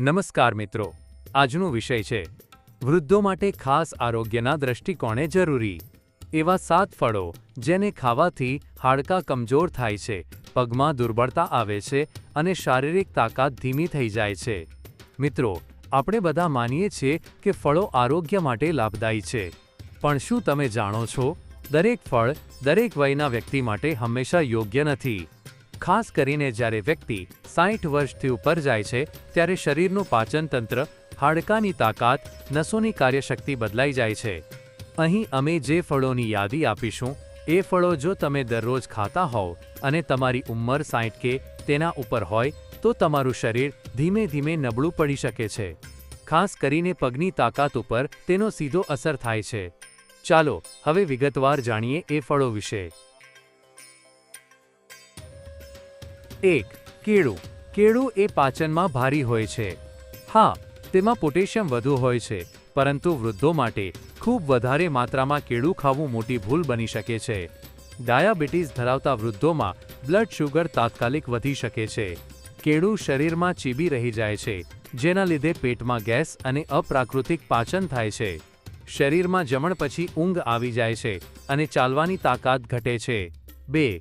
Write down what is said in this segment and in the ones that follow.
નમસ્કાર મિત્રો. આજનો વિષય છે, વૃદ્ધો માટે ખાસ આરોગ્યના દ્રષ્ટિકોણે જરૂરી. એવા સાત ફળો જેને ખાવાથી હાડકાં કમજોર થાય છે, પગમાં દુર્બળતા આવે છે અને શારીરિક તાકાત ધીમી થઈ જાય છે. મિત્રો, આપણે બધા માનીએ છીએ કે ફળો આરોગ્ય માટે લાભદાયી છે. પણ શું તમે જાણો છો? દરેક ફળ દરેક વયના વ્યક્તિ માટે હંમેશા યોગ્ય નથી. ખાસ કરીને જ્યારે વ્યક્તિ સાઠ વર્ષથી ઉપર જાય છે, ત્યારે શરીરનું પાચનતંત્ર, હાડકાની તાકાત, નસોની કાર્યશક્તિ બદલાઈ જાય છે. અહીં અમે જે ફળોની યાદી આપીશું, એ ફળો જો તમે દરરોજ ખાતા હોવ અને તમારી ઉંમર સાઠ કે તેના ઉપર હોય, તો તમારું શરીર ધીમે ધીમે નબળું પડી શકે છે. ખાસ કરીને પગની તાકાત ઉપર તેનો સીધો અસર થાય છે. ચાલો, હવે વિગતવાર જાણીએ એ ફળો વિશે. એક, કેળું. કેળું એ પાચનમાં ભારી હોય છે. હા, તેમાં પોટેશિયમ વધુ હોય છે, પરંતુ વૃદ્ધો માટે ખૂબ વધારે માત્રામાં કેળું ખાવું મોટી ભૂલ બની શકે છે. ડાયાબિટીસ ધરાવતા વૃદ્ધોમાં બ્લડ શુગર તાત્કાલિક વધી શકે છે. કેળું શરીરમાં ચીબી રહી જાય છે, જેના લીધે પેટમાં ગેસ અને અપ્રાકૃતિક પાચન થાય છે. શરીરમાં જમણ પછી ઊંઘ આવી જાય છે અને ચાલવાની તાકાત ઘટે છે. બે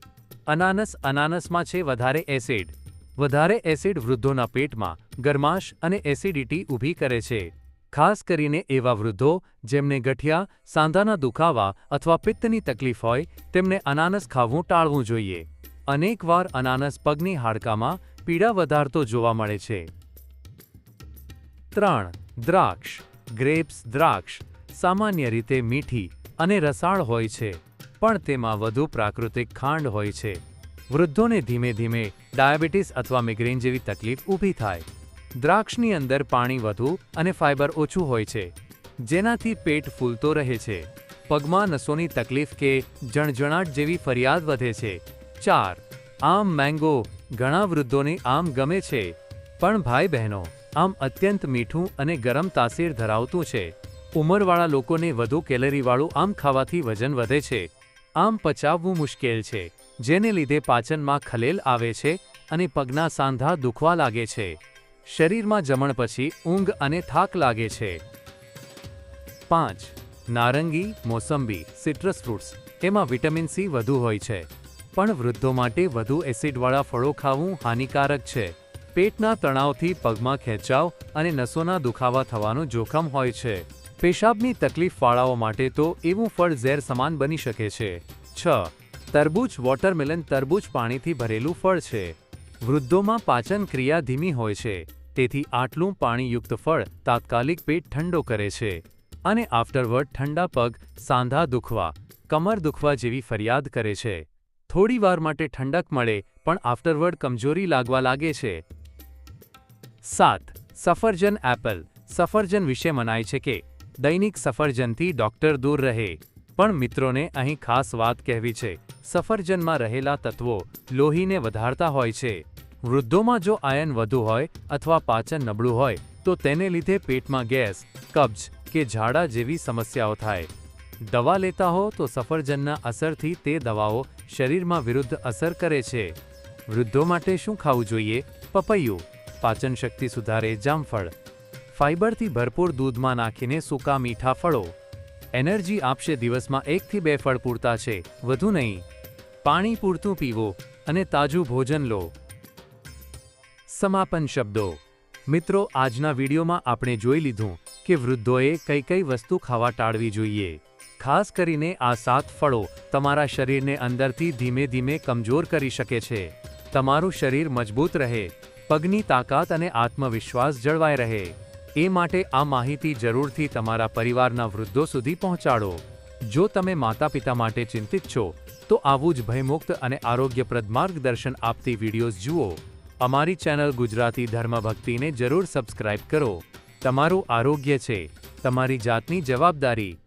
અનાનસ અનાનસમાં છે વધારે એસિડ. વધારે એસિડ વૃદ્ધોના પેટમાં ગરમાશ અને એસિડિટી ઊભી કરે છે. ખાસ કરીને એવા વૃદ્ધો જેમને ગઠિયા, સાંધાના દુખાવા અથવા પિત્તની તકલીફ હોય, તેમને અનાનસ ખાવું ટાળવું જોઈએ. અનેકવાર અનાનસ પગની હાડકામાં પીડા વધારતો જોવા મળે છે. ત્રણ, દ્રાક્ષ. ગ્રેપ્સ દ્રાક્ષ સામાન્ય રીતે મીઠી અને રસાળ હોય છે. પણ તેમાં વધુ પ્રાકૃતિક ખાંડ હોય છે. વૃદ્ધોને ધીમે ધીમે ડાયાબિટીસ અથવા મિગ્રેન જેવી તકલીફ ઊભી થાય. દ્રાક્ષની અંદર પાણી વધુ અને ફાઇબર ઓછું હોય છે, જેનાથી પેટ ફૂલતો રહે છે. પગમાં નસોની તકલીફ કે જણજણાટ જેવી ફરિયાદ વધે છે. ચાર, આમ મેંગો ઘણા વૃદ્ધોને આમ ગમે છે, પણ ભાઈ બહેનો આમ અત્યંત મીઠું અને ગરમ તાસીર ધરાવતું છે. ઉંમરવાળા લોકોને વધુ કેલરીવાળું આમ ખાવાથી વજન વધે છે. આમ પચાવવું મુશ્કેલ છે, જેને લીધે પાચનમાં ખલેલ આવે છે અને પગના સાંધા દુખવા લાગે છે. શરીરમાં જમણ પછી ઊંઘ અને થાક લાગે છે. પાંચ, નારંગી, મોસંબી સિટ્રસ ફ્રૂટ્સ એમાં વિટામિન સી વધુ હોય છે. પણ વૃદ્ધો માટે વધુ એસિડવાળા ફળો ખાવું હાનિકારક છે. પેટના તણાવથી પગમાં ખેંચાવ અને નસોના દુખાવા થવાનું જોખમ હોય છે. પેશાબની તકલીફવાળાઓ માટે તો એવું ફળ ઝેર સમાન બની શકે છે. છ. તરબૂચ વોટરમેલન તરબૂચ પાણીથી ભરેલું ફળ છે. વૃદ્ધોમાં પાચન ક્રિયા ધીમી હોય છે. તેથી આટલું પાણીયુક્ત ફળ તાત્કાલિક પેટ ઠંડો કરે છે. અને આફ્ટરવર્ડ ઠંડા પગ, સાંધા દુખવા, કમર દુખવા જેવી ફરિયાદ કરે છે. થોડીવાર માટે ઠંડક મળે, પણ આફ્ટરવર્ડ કમજોરી લાગવા લાગે છે. સાત. સફરજન એપલ. સફરજન વિશે મનાય છે કે દૈનિક સફરજનથી ડોક્ટર દૂર રહે. પણ મિત્રોને અહીં ખાસ વાત કહેવી છે. સફરજનમાં રહેલા તત્વો લોહીને વધારતા હોય છે. વૃદ્ધોમાં જો આયન વધુ હોય અથવા પાચન નબળું હોય, તો તેને લીધે પેટમાં ગેસ, કબ્જ કે ઝાડા જેવી સમસ્યાઓ થાય. દવા લેતા હો તો સફરજનના અસરથી તે દવાઓ શરીરમાં વિરુદ્ધ અસર કરે છે. વૃદ્ધો માટે શું ખાવું જોઈએ? પપૈયું. પાચન શક્તિ સુધારે જામફળ. ફાઇબરથી ભરપૂર દૂધમાં નાખીને સૂકા મીઠા ફળો. એનર્જી આપશે દિવસમાં એકથી બે ફળ પૂરતા છે, વધુ નહીં. પાણી પૂરતું પીવો અને તાજું ભોજન લો. સમાપન શબ્દો. મિત્રો, આજના વિડીયોમાં આપણે જોઈ લીધું કે વૃદ્ધોએ કઈ કઈ વસ્તુ ખાવા ટાળવી જોઈએ. ખાસ કરીને આ સાત ફળો તમારા શરીરને અંદરથી ધીમે ધીમે કમજોર કરી શકે છે. તમારું શરીર મજબૂત રહે, પગની તાકાત અને આત્મવિશ્વાસ જળવાઈ રહે. એ માટે આ માહિતી જરૂરથી તમારા પરિવારના વૃદ્ધો સુધી પહોંચાડો. જો તમે માતા પિતા માટે ચિંતિત છો, તો આવું જ ભયમુક્ત અને આરોગ્યપ્રદ માર્ગદર્શન આપતી વિડીયોઝ જુઓ. અમારી ચેનલ ગુજરાતી ધર્મભક્તિને જરૂર સબસ્ક્રાઇબ કરો. તમારું આરોગ્ય છે, તમારી જાતની જવાબદારી.